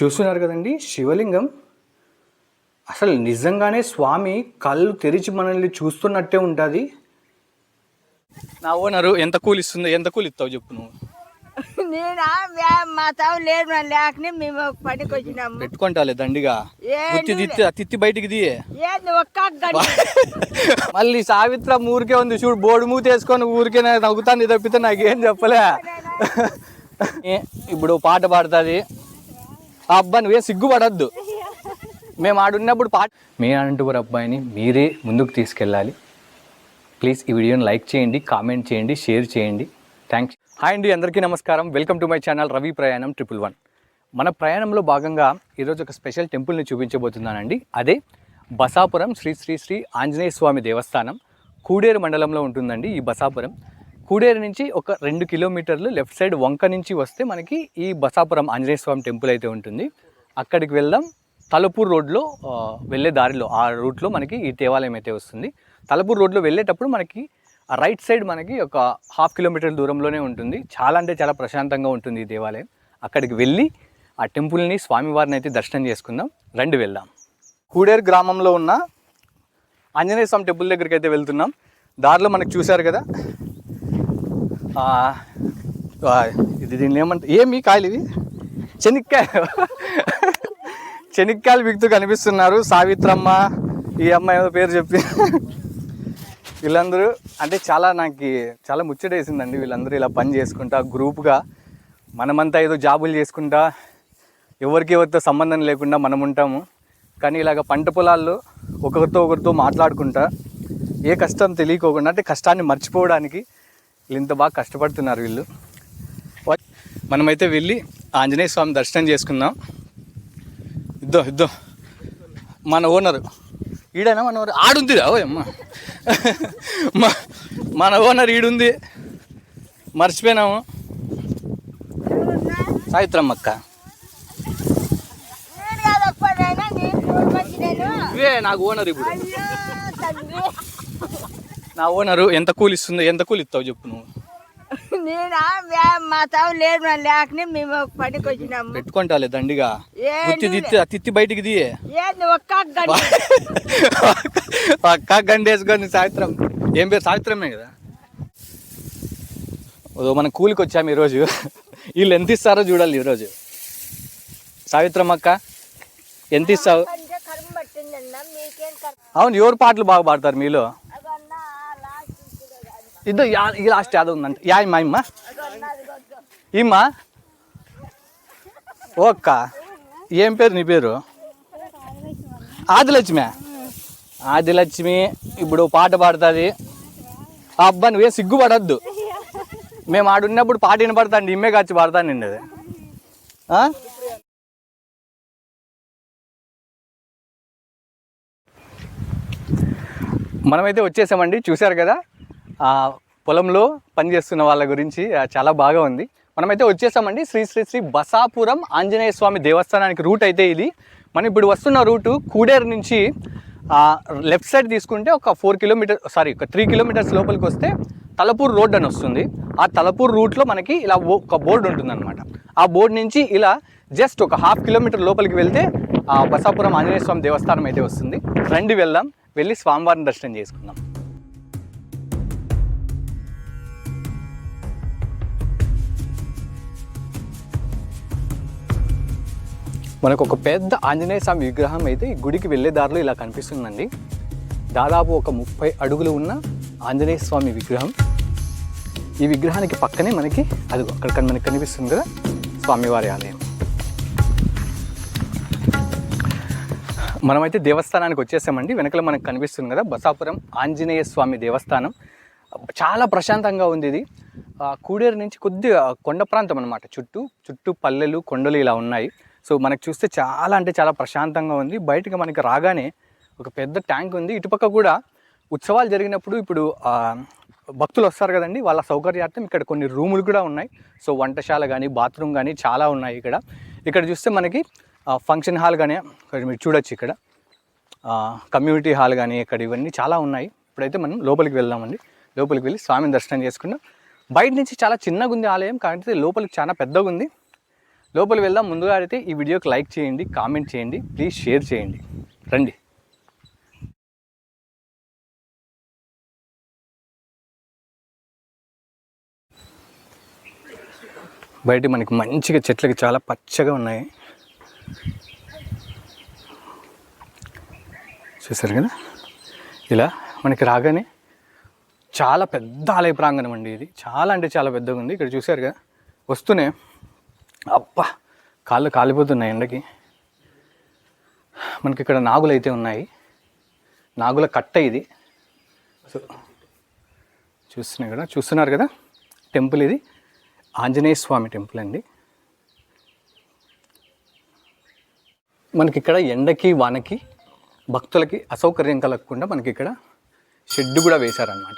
చూస్తున్నారు కదండి శివలింగం. అసలు నిజంగానే స్వామి కళ్ళు తెరిచి మనల్ని చూస్తున్నట్టే ఉంటుంది. నా ఓనరు ఎంత కూలి ఇస్తుందో ఎంత కూలి ఇస్తావు చెప్పు నువ్వు. నేనా? మా తావు లేదు లేకనే మేము పనికి వచ్చినాము. పెట్టుకుంటాలే దండిగా. తిత్తి బయటికి దియే మళ్ళీ సావిత్ర ఊరికే ఉంది చూడు బోర్డు మూత వేసుకొని ఊరికే నవ్వుతాను తప్పితే నాకేం చెప్పలే. ఇప్పుడు పాట పాడుతుంది. ఆ అబ్బా నువ్వే సిగ్గుపడద్దు. మేము ఆడున్నప్పుడు పాట మీ అనంతపురం అబ్బాయిని మీరే ముందుకు తీసుకెళ్ళాలి. ప్లీజ్ ఈ వీడియోని లైక్ చేయండి కామెంట్ చేయండి షేర్ చేయండి. థ్యాంక్స్ హాయ్ అండి అందరికీ నమస్కారం. Welcome to my channel Ravi ప్రయాణం ట్రిపుల్ వన్ మన ప్రయాణంలో భాగంగా ఈరోజు ఒక స్పెషల్ టెంపుల్ని చూపించబోతున్నానండి. అదే బసాపురం శ్రీ శ్రీ శ్రీ ఆంజనేయ స్వామి దేవస్థానం. కూడేరు మండలంలో ఉంటుందండి ఈ బసాపురం. కూడేరు నుంచి ఒక రెండు కిలోమీటర్లు లెఫ్ట్ సైడ్ వంక నుంచి వస్తే మనకి ఈ బసాపురం ఆంజనేయ స్వామి టెంపుల్ అయితే ఉంటుంది. అక్కడికి వెళ్దాం. తలపూర్ రోడ్లో వెళ్ళే దారిలో ఆ రూట్లో మనకి ఈ దేవాలయం అయితే వస్తుంది. తలపూర్ రోడ్లో వెళ్ళేటప్పుడు మనకి ఆ రైట్ సైడ్ మనకి ఒక హాఫ్ కిలోమీటర్ దూరంలోనే ఉంటుంది. చాలా అంటే చాలా ప్రశాంతంగా ఉంటుంది ఈ దేవాలయం. అక్కడికి వెళ్ళి ఆ టెంపుల్ని స్వామివారిని అయితే దర్శనం చేసుకుందాం. రండి వెళ్దాం. కూడేరు గ్రామంలో ఉన్న ఆంజనేయ స్వామి టెంపుల్ దగ్గరికి అయితే వెళ్తున్నాం. దారిలో మనకు చూశారు కదా? ఇది దీన్ని ఏమంటే ఏమి కాయలు ఇవి? చెనిక్కాయ. చెనిక్కాయలు బిగుతూ కనిపిస్తున్నారు. సావిత్రమ్మ ఈ అమ్మాయి ఏదో పేరు చెప్పి. వీళ్ళందరూ అంటే చాలా నాకు చాలా ముచ్చటేసిందండి వీళ్ళందరూ ఇలా పని చేసుకుంటా గ్రూప్గా. మనమంతా ఏదో జాబులు చేసుకుంటా ఎవరికి ఎవరితో సంబంధం లేకుండా మనం ఉంటాము. కానీ ఇలాగ పంట పొలాల్లో ఒకరితో ఒకరితో మాట్లాడుకుంటా ఏ కష్టం తెలియకోకుండా అంటే కష్టాన్ని మర్చిపోవడానికి వీళ్ళు ఇంత బాగా కష్టపడుతున్నారు వీళ్ళు. మనమైతే వెళ్ళి ఆంజనేయ స్వామి దర్శనం చేసుకుందాం. ఇద్దో ఇద్దో. మన ఓనరు. ఈడైనా మన ఓనర్? ఆడుంది అమ్మ. మన ఓనర్ ఈడుంది. మర్చిపోయినాము. సాయిత్రమ్మ అక్క నేను కాదప్ప నాయనా, నేను చూడు మంచి నేను. ఇవే నాకు ఓనర్ ఇప్పుడు. నా ఓనరు ఎంత కూలి ఇస్తుందో ఎంత కూలి ఇస్తావు చెప్పు నువ్వు. నేనా? వ్యా- మా తావు నా లేకనే మేము పనికి వచ్చినాము. పెట్టుకుంటాలే దండిగా. ఏంది గుత్తి తిత్తి ఆ తిత్తి బయటికి దియే ఏంది ఒక్క గంట అక్క గండేసుకొని సావిత్రం ఏం పేరు? సావిత్రమే కదా? ఓ మనం కూలికి వచ్చాము ఈరోజు. వీళ్ళు ఎంత ఇస్తారో చూడాలి ఈరోజు. సావిత్రం అక్క ఎంత ఇస్తావు? అంటే కర్మ పట్టిందన్న మీకేం కర్మ? అవును ఎవరు పాటలు బాగా పాడతారు మీలో? ఇప్పుడు ఇద్దరు యా ఈ లాస్ట్ యాదవ్ ఉందంట. యా మా ఇమ్మ. ఓక్క. ఓ అక్క ఏం పేరు నీ పేరు? ఆదిలక్ష్మి. ఆదిలక్ష్మి ఇప్పుడు పాట పాడుతుంది. ఆ అబ్బా నువ్వే సిగ్గుపడద్దు. మేము ఆడున్నప్పుడు పాట వినపడతాండి ఇమ్మే కాచి పాడతానండి అది మనమైతే వచ్చేసామండి చూశారు కదా? పొలంలో పనిచేస్తున్న వాళ్ళ గురించి చాలా బాగా ఉంది. మనమైతే వచ్చేసామండి శ్రీ శ్రీ శ్రీ బసాపురం ఆంజనేయ స్వామి దేవస్థానానికి రూట్ అయితే ఇది. మనం ఇప్పుడు వస్తున్న రూటు కూడేరు నుంచి లెఫ్ట్ సైడ్ తీసుకుంటే ఒక ఫోర్ కిలోమీటర్ సారీ ఒక త్రీ కిలోమీటర్స్ లోపలికి వస్తే తలపూర్ రోడ్ అని వస్తుంది. ఆ తలపూర్ రూట్లో మనకి ఇలా ఒక బోర్డు ఉంటుందన్నమాట. ఆ బోర్డు నుంచి ఇలా జస్ట్ ఒక హాఫ్ కిలోమీటర్ లోపలికి వెళ్తే ఆ బసాపురం ఆంజనేయ స్వామి దేవస్థానం అయితే వస్తుంది. రండి వెళ్దాం వెళ్ళి స్వామివారిని దర్శనం చేసుకుందాం. మనకు ఒక పెద్ద ఆంజనేయ స్వామి విగ్రహం అయితే ఈ గుడికి వెళ్ళే దారిలో ఇలా కనిపిస్తుందండి. దాదాపు ఒక ముప్పై అడుగులు ఉన్న ఆంజనేయ స్వామి విగ్రహం. ఈ విగ్రహానికి పక్కనే మనకి అది అక్కడ మనకి కనిపిస్తుంది కదా స్వామివారి ఆలయం. మనమైతే దేవస్థానానికి వచ్చేసామండి. వెనకలో మనకు కనిపిస్తుంది కదా బసాపురం ఆంజనేయ స్వామి దేవస్థానం. చాలా ప్రశాంతంగా ఉంది ఇది. కూడేరు నుంచి కొద్దిగా కొండ ప్రాంతం అనమాట చుట్టూ చుట్టూ పల్లెలు కొండలు ఇలా ఉన్నాయి. సో మనకు చూస్తే చాలా అంటే చాలా ప్రశాంతంగా ఉంది. బయటకు మనకి రాగానే ఒక పెద్ద ట్యాంక్ ఉంది. ఇటుపక్క కూడా ఉత్సవాలు జరిగినప్పుడు ఇప్పుడు భక్తులు వస్తారు కదండి. వాళ్ళ సౌకర్యార్థం ఇక్కడ కొన్ని రూములు కూడా ఉన్నాయి. సో వంటశాల కానీ బాత్రూమ్ కానీ చాలా ఉన్నాయి ఇక్కడ. ఇక్కడ చూస్తే మనకి ఫంక్షన్ హాల్ కానీ మీరు చూడొచ్చు ఇక్కడ. కమ్యూనిటీ హాల్ కానీ ఇక్కడ ఇవన్నీ చాలా ఉన్నాయి. ఇప్పుడైతే మనం లోపలికి వెళ్దామండి. లోపలికి వెళ్ళి స్వామిని దర్శనం చేసుకుందాం. బయట నుంచి చాలా చిన్నగా ఉంది ఆలయం కానీ లోపలికి చాలా పెద్దగా ఉంది. లోపల వెళ్దాం. ముందుగా అయితే ఈ వీడియోకి లైక్ చేయండి కామెంట్ చేయండి ప్లీజ్ షేర్ చేయండి. రండి. బయట మనకి మంచిగా చెట్లకి చాలా పచ్చగా ఉన్నాయి. చూసారు కదా? ఇలా మనకి రాగానే చాలా పెద్ద ఆలయ ప్రాంగణం అండి ఇది. చాలా అంటే చాలా పెద్దగా ఉంది. ఇక్కడ చూసారు కదా వస్తూనే అబ్బా కాళ్ళు కాలిపోతున్నాయి ఎండకి. మనకి ఇక్కడ నాగులు అయితే ఉన్నాయి. నాగుల కట్ట ఇది. సో చూస్తున్నాయి కదా చూస్తున్నారు కదా? టెంపుల్ ఇది. ఆంజనేయ స్వామి టెంపుల్ అండి. మనకి ఇక్కడ ఎండకి వానకి భక్తులకి అసౌకర్యం కలగకుండా మనకి ఇక్కడ షెడ్ కూడా వేశారనమాట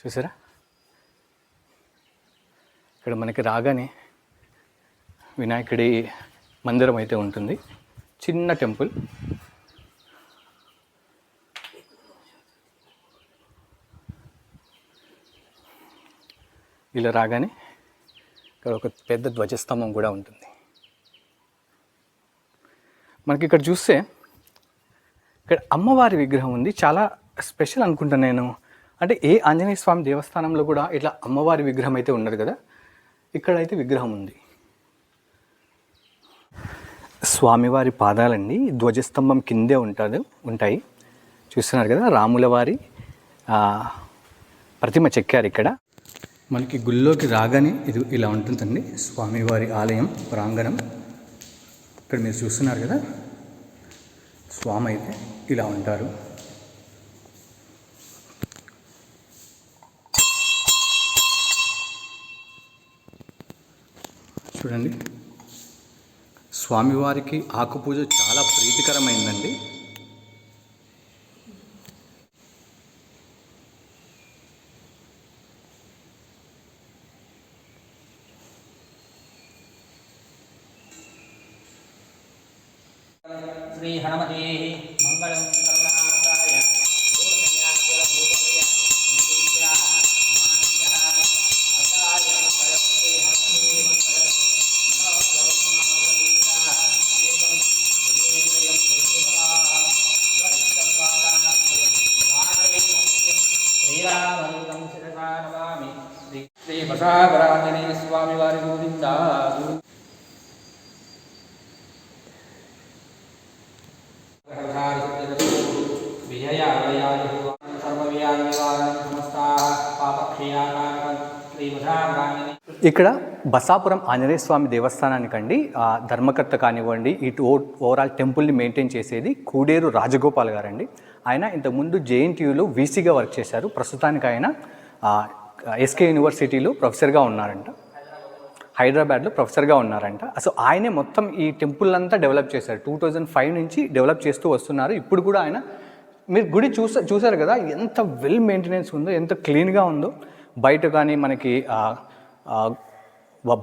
చూసారా? ఇక్కడ మనకి రాగానే వినాయకుడి మందిరం అయితే ఉంటుంది. చిన్న టెంపుల్. ఇలా రాగానే ఇక్కడ ఒక పెద్ద ధ్వజస్తంభం కూడా ఉంటుంది. మనకి ఇక్కడ చూస్తే ఇక్కడ అమ్మవారి విగ్రహం ఉంది. చాలా స్పెషల్ అనుకుంటాను నేను. అంటే ఏ ఆంజనేయ స్వామి దేవస్థానంలో కూడా ఇట్లా అమ్మవారి విగ్రహం అయితే ఉండదు కదా? ఇక్కడ అయితే విగ్రహం ఉంది. స్వామివారి పాదాలండి ధ్వజస్తంభం కిందే ఉంటుంది ఉంటాయి. చూస్తున్నారు కదా రాముల వారి ప్రతిమ చెక్కారు ఇక్కడ. మనకి గుళ్ళోకి రాగానే ఇది ఇలా ఉంటుందండి స్వామివారి ఆలయం ప్రాంగణం. ఇక్కడ మీరు చూస్తున్నారు కదా స్వామి అయితే ఇలా ఉంటారు. చూడండి. స్వామివారికి ఆకుపూజ చాలా ప్రీతికరమైందండి. శ్రీ హనుమతే శ్రీ స్వామి వారి గోవిందా ఇక్కడ బసాపురం ఆంజనేయ స్వామి దేవస్థానానికండి ఆ ధర్మకర్త కానివ్వండి ఇటు ఓ- ఓవరాల్ టెంపుల్ని మెయింటైన్ చేసేది కూడేరు రాజగోపాల్ గారండి. ఆయన ఇంతకుముందు జేఎన్టీయూలో వీసీగా వర్క్ చేశారు. ప్రస్తుతానికి ఆయన ఎస్కే యూనివర్సిటీలో ప్రొఫెసర్గా ఉన్నారంట. హైదరాబాద్లో ప్రొఫెసర్గా ఉన్నారంట. అసలు ఆయనే మొత్తం ఈ టెంపుల్ అంతా డెవలప్ చేశారు. టూ థౌజండ్ ఫైవ్ నుంచి డెవలప్ చేస్తూ వస్తున్నారు. ఇప్పుడు కూడా ఆయన మీరు గుడి చూసా చూసారు కదా ఎంత వెల్ మెయింటెనెన్స్ ఉందో ఎంత క్లీన్గా ఉందో. బయట కానీ మనకి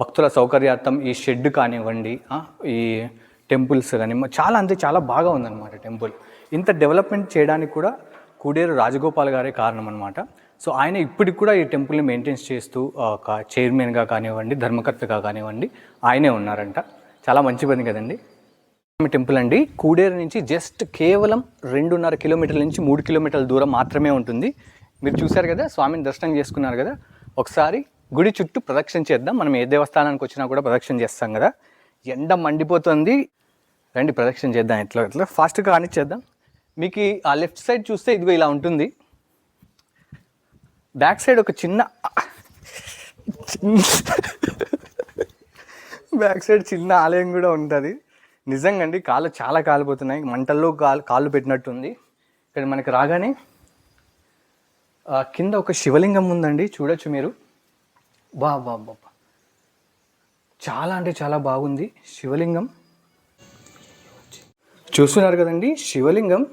భక్తుల సౌకర్యార్థం ఈ షెడ్ కానివ్వండి ఈ టెంపుల్స్ కానీ చాలా అంతే చాలా బాగా ఉందన్నమాట టెంపుల్. ఇంత డెవలప్మెంట్ చేయడానికి కూడా కూడేరు రాజగోపాల్ గారే కారణం అనమాట సో ఆయన ఇప్పటికి కూడా ఈ టెంపుల్ని మెయింటైన్స్ చేస్తూ ఒక చైర్మన్గా కానివ్వండి ధర్మకర్తగా కానివ్వండి ఆయనే ఉన్నారంట. చాలా మంచి పని కదండి. టెంపుల్ అండి కూడేరు నుంచి జస్ట్ కేవలం రెండున్నర కిలోమీటర్ల నుంచి మూడు కిలోమీటర్ల దూరం మాత్రమే ఉంటుంది. మీరు చూశారు కదా స్వామిని దర్శనం చేసుకున్నారు కదా. ఒకసారి గుడి చుట్టూ ప్రదక్షిణ చేద్దాం. మనం ఏ దేవస్థానానికి వచ్చినా కూడా ప్రదక్షిణ చేస్తాం కదా. ఎండ మండిపోతుంది. రండి ప్రదక్షిణ చేద్దాం. ఎట్లా ఎట్లా? ఫాస్ట్గా కానిచ్చేద్దాం. మీకు ఆ లెఫ్ట్ సైడ్ చూస్తే ఇదిగో ఇలా ఉంటుంది. బ్యాక్ సైడ్ ఒక చిన్న బ్యాక్ సైడ్ చిన్న ఆలయం కూడా ఉంటుంది. నిజంగా అండి కాళ్ళు చాలా కాలిపోతున్నాయి. మంటల్లో కాలు కాళ్ళు పెట్టినట్టుంది. ఇక్కడ మనకి రాగానే కింద ఒక శివలింగం ఉందండి చూడొచ్చు మీరు. బా బా బా. చాలా అంటే చాలా బాగుంది శివలింగం. చూస్తున్నారు కదండి శివలింగం.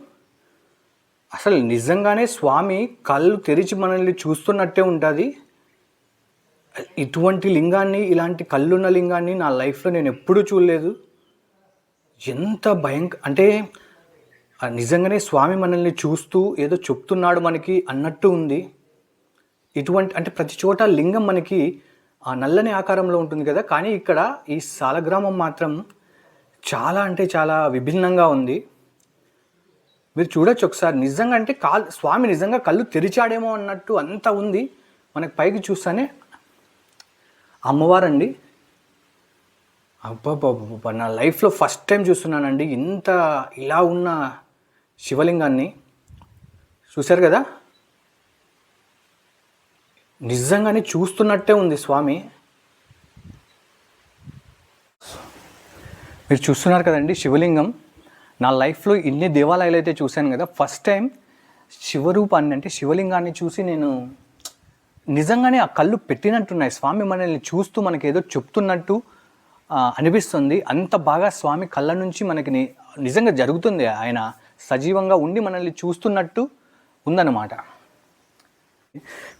అసలు నిజంగానే స్వామి కళ్ళు తెరిచి మనల్ని చూస్తున్నట్టే ఉంటుంది? ఇటువంటి లింగాన్ని ఇలాంటి కళ్ళున్న లింగాన్ని నా లైఫ్లో నేను ఎప్పుడూ చూడలేదు. ఎంత భయంక అంటే నిజంగానే స్వామి మనల్ని చూస్తూ ఏదో చెప్తున్నాడు మనకి అన్నట్టు ఉంది. ఇటువంటి అంటే ప్రతి చోట లింగం మనకి ఆ నల్లని ఆకారంలో ఉంటుంది కదా? కానీ ఇక్కడ ఈ సాలగ్రామం మాత్రం చాలా అంటే చాలా విభిన్నంగా ఉంది. మీరు చూడొచ్చు ఒకసారి. నిజంగా అంటే కాల్ స్వామి నిజంగా కళ్ళు తెరిచాడేమో అన్నట్టు అంత ఉంది. మనకు పైకి చూస్తానే. అమ్మవారండి. అబ్బాబ్బాబ్బా నా లైఫ్లో ఫస్ట్ టైం చూస్తున్నానండి. ఇంత ఇలా ఉన్న శివలింగాన్ని. చూశారు కదా? నిజంగానే చూస్తున్నట్టే ఉంది స్వామి. మీరు చూస్తున్నారు కదండి శివలింగం. నా లైఫ్లో ఇన్ని దేవాలయాలు అయితే చూశాను కదా ఫస్ట్ టైం శివరూపాన్ని అంటే శివలింగాన్ని చూసి నేను నిజంగానే ఆ కళ్ళు పెట్టినట్టున్నాయి. స్వామి మనల్ని చూస్తూ మనకి ఏదో చెప్తున్నట్టు అనిపిస్తుంది. అంత బాగా స్వామి కళ్ళ నుంచి మనకి నిజంగా జరుగుతుంది. ఆయన సజీవంగా ఉండి మనల్ని చూస్తున్నట్టు ఉందన్నమాట.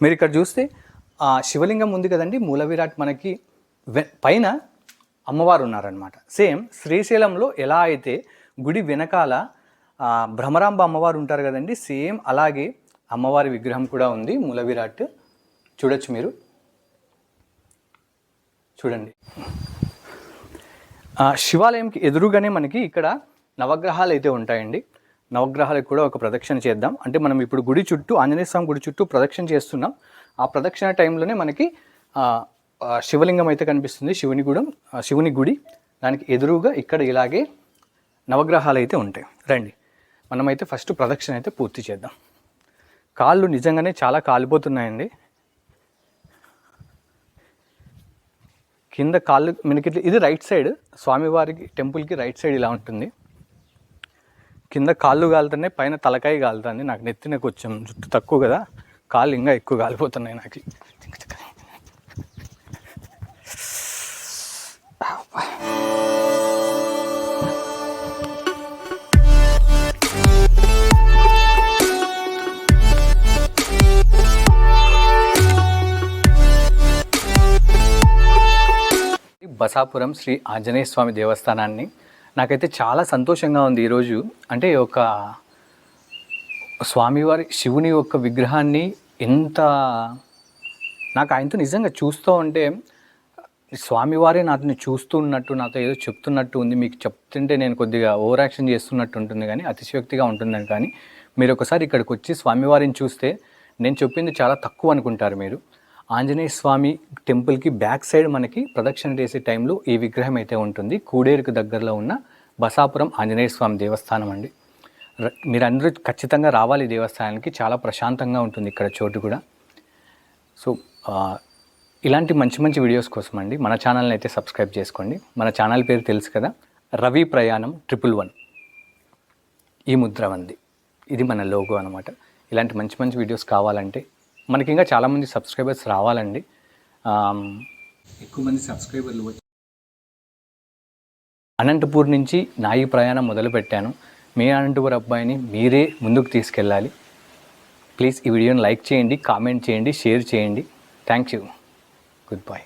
మీరు ఇక్కడ చూస్తే ఆ శివలింగం ఉంది కదండి మూల విరాట్ మనకి వె- పైన అమ్మవారు ఉన్నారనమాట సేమ్ శ్రీశైలంలో ఎలా అయితే గుడి వెనకాల భ్రమరాంబ అమ్మవారు ఉంటారు కదండి. సేమ్ అలాగే అమ్మవారి విగ్రహం కూడా ఉంది. మూల విరాట్ చూడొచ్చు మీరు. చూడండి. శివాలయంకి ఎదురుగానే మనకి ఇక్కడ నవగ్రహాలు అయితే ఉంటాయండి. నవగ్రహాలకు కూడా ఒక ప్రదక్షిణ చేద్దాం. అంటే మనం ఇప్పుడు గుడి చుట్టూ ఆంజనేయ స్వామి గుడి చుట్టూ ప్రదక్షిణ చేస్తున్నాం. ఆ ప్రదక్షిణ టైంలోనే మనకి శివలింగం అయితే కనిపిస్తుంది. శివుని గుడం శివుని గుడి. దానికి ఎదురుగా ఇక్కడ ఇలాగే నవగ్రహాలు అయితే ఉంటాయి. రండి. మనమైతే ఫస్ట్ ప్రదక్షిణ అయితే పూర్తి చేద్దాం. కాళ్ళు నిజంగానే చాలా కాలిపోతున్నాయండి. కింద కాళ్ళు మనకి ఇది రైట్ సైడ్. స్వామివారికి టెంపుల్కి రైట్ సైడ్ ఇలా ఉంటుంది. కింద కాళ్ళు కాలుతున్నాయి పైన తలకాయ కాలుతుంది. నాకు నెత్తిన కొంచెం జుట్టు తక్కువ కదా. కాళ్ళు ఇంకా ఎక్కువ కాలిపోతున్నాయి నాకు. బసాపురం శ్రీ ఆంజనేయ స్వామి దేవస్థానాన్ని. నాకైతే చాలా సంతోషంగా ఉంది ఈరోజు. అంటే ఒక స్వామివారి శివుని యొక్క విగ్రహాన్ని ఎంత నాకు ఆయనతో నిజంగా చూస్తూ ఉంటే స్వామివారే నాతో చూస్తున్నట్టు నాతో ఏదో చెప్తున్నట్టు ఉంది. మీకు చెప్తుంటే నేను కొద్దిగా ఓవర్ యాక్షన్ చేస్తున్నట్టు ఉంటుంది కానీ అతిశయోక్తిగా ఉంటుందని. కానీ మీరు ఒకసారి ఇక్కడికి వచ్చి స్వామివారిని చూస్తే నేను చెప్పింది చాలా తక్కువ అనుకుంటారు మీరు. ఆంజనేయ స్వామి టెంపుల్కి బ్యాక్ సైడ్ మనకి ప్రదక్షిణ చేసే టైంలో ఈ విగ్రహం అయితే ఉంటుంది. కూడేరుకు దగ్గరలో ఉన్న బసాపురం ఆంజనేయ స్వామి దేవస్థానం అండి. మీరందరూ ఖచ్చితంగా రావాలి దేవస్థానానికి. చాలా ప్రశాంతంగా ఉంటుంది ఇక్కడ చోటు కూడా. సో ఇలాంటి మంచి మంచి వీడియోస్ కోసం అండి మన ఛానల్ని అయితే సబ్స్క్రైబ్ చేసుకోండి. మన ఛానల్ పేరు తెలుసు కదా రవి ప్రయాణం ట్రిపుల్ వన్. ఈ ముద్ర ఉంది ఇది మన లోగో అనమాట ఇలాంటి మంచి మంచి వీడియోస్ కావాలంటే మనకి ఇంకా చాలామంది సబ్స్క్రైబర్స్ రావాలండి. ఎక్కువ మంది సబ్స్క్రైబర్లు వచ్చి అనంతపూర్ నుంచి నా ఈ ప్రయాణం మొదలుపెట్టాను. మీ అనంతపూర్ అబ్బాయిని మీరే ముందుకు తీసుకెళ్ళాలి. ప్లీజ్ ఈ వీడియోని లైక్ చేయండి కామెంట్ చేయండి షేర్ చేయండి. Thank you. Good bye.